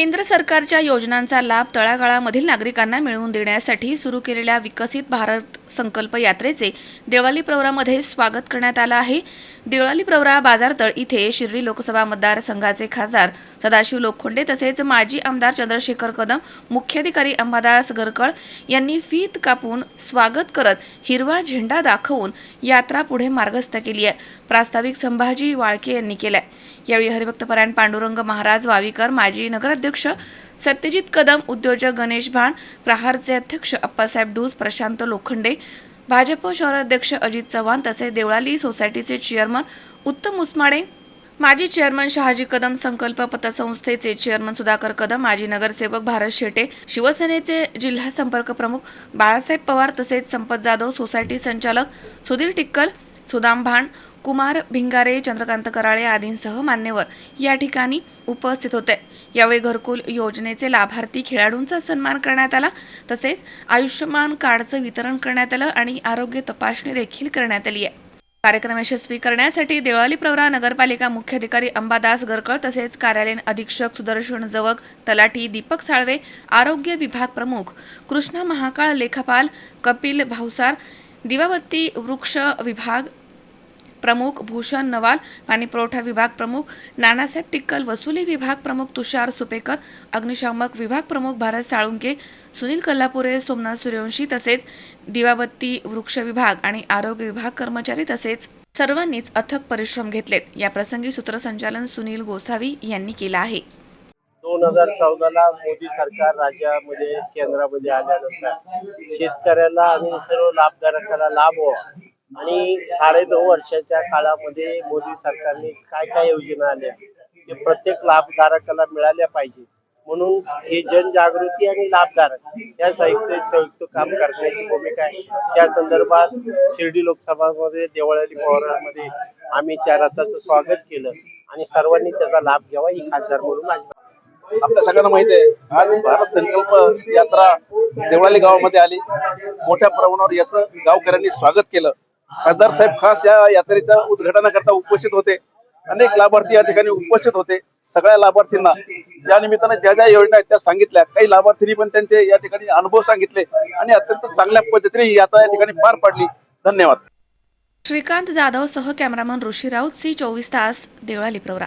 केंद्र सरकारच्या योजनांचा लाभ तळागाळामधील नागरिकांना मिळवून देण्यासाठी सुरू केलेल्या विकसित भारत संकल्प यात्रेचे देवळाली प्रवरामध्ये स्वागत करण्यात आलं आहे. देवळाली प्रवरा बाजारतळ इथे शिर्डी लोकसभा मतदारसंघाचे खासदार सदाशिव लोखंडे तसेच माजी आमदार चंद्रशेखर कदम मुख्याधिकारी अंबादास गरकळ यांनी फीत कापून स्वागत करत हिरवा झेंडा दाखवून यात्रा पुढे मार्गस्थ केली आहे. प्रास्ताविक संभाजी वाळके यांनी केलाय. यावेळी हरिभक्तपरायण पांडुरंग महाराज वावीकर माजी नगराध्यक्ष सत्यजित कदम उद्योजक गणेश भाण प्रहारचे अध्यक्ष अप्पासाहेब डूस प्रशांत लोखंडे भाजप शहराध्यक्ष अजित चव्हाण तसेच देवळाली सोसायटीचे चेअरमन उत्तम उस्माडे माजी चेअरमन शहाजी कदम संकल्प पतसंस्थेचे चेअरमन सुधाकर कदम माजी नगरसेवक भारत शेटे शिवसेनेचे जिल्हा संपर्क प्रमुख बाळासाहेब पवार तसेच संपत जाधव सोसायटी संचालक सुधीर टिक्कल सुदाम भाण कुमार भिंगारे चंद्रकांत कराळे आदींसह मान्यवर या ठिकाणी उपस्थित होते. यावेळी घरकुल योजनेचे लाभार्थी खेळाडूंचा सन्मान करण्यात आला. तसेच आयुष्यमान कार्डचं वितरण करण्यात आलं आणि आरोग्य तपासणी देखील करण्यात आली आहे. कार्यक्रम यशस्वी करण्यासाठी देवळाली प्रवरा नगरपालिका मुख्याधिकारी अंबादास गरकळ तसेच कार्यालयीन अधीक्षक सुदर्शन जवक तलाठी दीपक साळवे आरोग्य विभाग प्रमुख कृष्णा महाकाळ लेखापाल कपिल भावसार दिवाबत्ती वृक्ष विभाग प्रमुख भूषण नवाल पाणी पुरवठा विभाग प्रमुख नानासाहेब टिक्कल वसुली विभाग प्रमुख तुषार सुपेकर अग्निशामक विभाग प्रमुख भारत साळुंके सुनील कल्लापुरे सोमनाथ सूर्यवंशी तसेच दिवाबत्ती वृक्ष विभाग आणि आरोग्य विभाग कर्मचारी तसेच सर्वांनीच अथक परिश्रम घेतलेत. या प्रसंगी सूत्रसंचालन सुनील गोसावी यांनी केलं आहे. दोन हजार चौदाला मोदी सरकार राज्यामध्ये केंद्रामध्ये आल्यानंतर शेतकऱ्याला आणि सर्व लाभधारकाला लाभ व्हावा. आणि साडे नऊ वर्षाच्या काळामध्ये मोदी सरकारने काय काय योजना आल्या? ते प्रत्येक लाभधारकाला मिळाल्या पाहिजे. म्हणून हे जनजागृती आणि लाभधारक या संयुक्त संयुक्त काम करण्याची भूमिका आहे. त्या संदर्भात शिर्डी लोकसभामध्ये देवळाली पवारांमध्ये आम्ही त्या रथाचं स्वागत केलं आणि सर्वांनी त्याचा लाभ घ्यावा ही खासदार म्हणून माझी आपल्या सगळ्यांना माहिती आहे आज भारत संकल्प यात्रा देवळाली गावामध्ये आली. मोठ्या प्रमाणावर याचं गावकऱ्यांनी स्वागत केलं. खासदार साहेब खास या यात्रेच्या उद्घाटनाकरता उपस्थित होते. अनेक लाभार्थी या ठिकाणी उपस्थित होते. सगळ्या लाभार्थींना या निमित्तानं ज्या ज्या योजना आहेत त्या सांगितल्या. काही लाभार्थींनी पण त्यांचे या ठिकाणी अनुभव सांगितले आणि अत्यंत चांगल्या पद्धतीने ही यात्रा या ठिकाणी पार पाडली. धन्यवाद. श्रीकांत जाधव सह कॅमेरामन ऋषी राऊत सी चोवीस तास देवळाली प्रवरा.